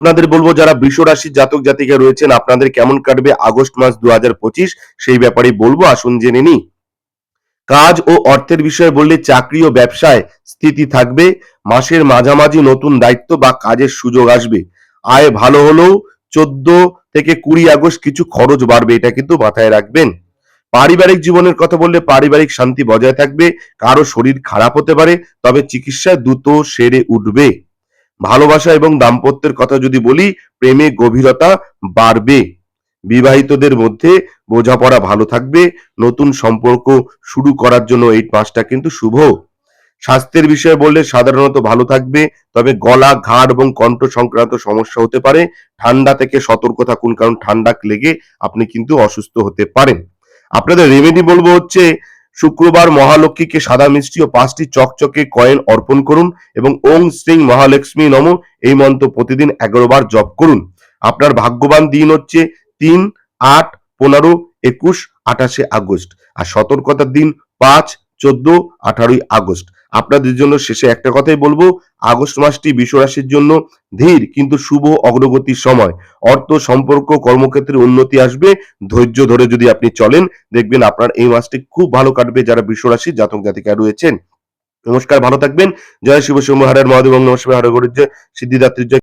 আপনাদের বলব, যারা বৃষ রাশির জাতক জাতিকা রয়েছেন, আপনাদের কেমন কাটবে আগস্ট মাস দু সেই ব্যাপারে বলব, আসুন জেনে নি কাজ ও অর্থের বিষয়ে বললে চাকরি ও ব্যবসায় স্থিতি থাকবে, মাসের মাঝামাঝি নতুন দায়িত্ব বা কাজের সুযোগ আসবে। আয় ভালো হলেও চোদ্দ থেকে কুড়ি আগস্ট কিছু খরচ বাড়বে, এটা কিন্তু মাথায় রাখবেন। পারিবারিক জীবনের কথা বললে পারিবারিক শান্তি বজায় থাকবে, কারও শরীর খারাপ হতে পারে, তবে চিকিৎসায় দ্রুত সেরে উঠবে। ভালোবাসা এবং দাম্পত্যের কথা যদি বলি, প্রেমে গভীরতা বাড়বে। বিবাহিতদের মধ্যে বোঝাপড়া ভালো থাকবে। নতুন সম্পর্ক শুরু করার জন্য এই মাসটা কিন্তু শুভ। স্বাস্থ্যের বিষয়ে বললে সাধারণত ভালো থাকবে, তবে গলা, ঘাড় এবং কণ্ঠ সংক্রান্ত সমস্যা হতে পারে। ঠান্ডা থেকে সতর্ক থাকুন, কারণ ঠান্ডা লেগে আপনি কিন্তু অসুস্থ হতে পারেন। আপনাদের রেমেডি বলব হচ্ছে শুক্রবার মহালক্ষ্মীকে সাদা মিষ্টি ও পাঁচটি চকচকে কয়েন অর্পণ করুন এবং ওং শ্রী মহালক্ষ্মী নম এই মন্ত্র প্রতিদিন এগারো বার জপ করুন। আপনার ভাগ্যবান দিন হচ্ছে তিন, আট, পনেরো, একুশ, আঠাশে আগস্ট। আর সতর্কতার দিন পাঁচ, চোদ্দ, আঠারোই আগস্ট। আপনাদের জন্য শেষে একটা কথাই বলব। আগস্ট মাসটি বিশ্বরাশির জন্য ধীর কিন্তু শুভ অগ্রগতির সময়। অর্থ, সম্পর্ক কর্মক্ষেত্রে উন্নতি আসবে। ধৈর্য ধরে যদি আপনি চলেন, দেখবেন আপনার এই মাসটি খুব ভালো কাটবে যারা বিশ্বরাশির জাতক জাতিকা রয়েছেন। নমস্কার, ভালো থাকবেন। জয় শিব শম্ভু হারের মহাদেব নমস্কার হরে গরিব জয় সিদ্ধিদাত্রীর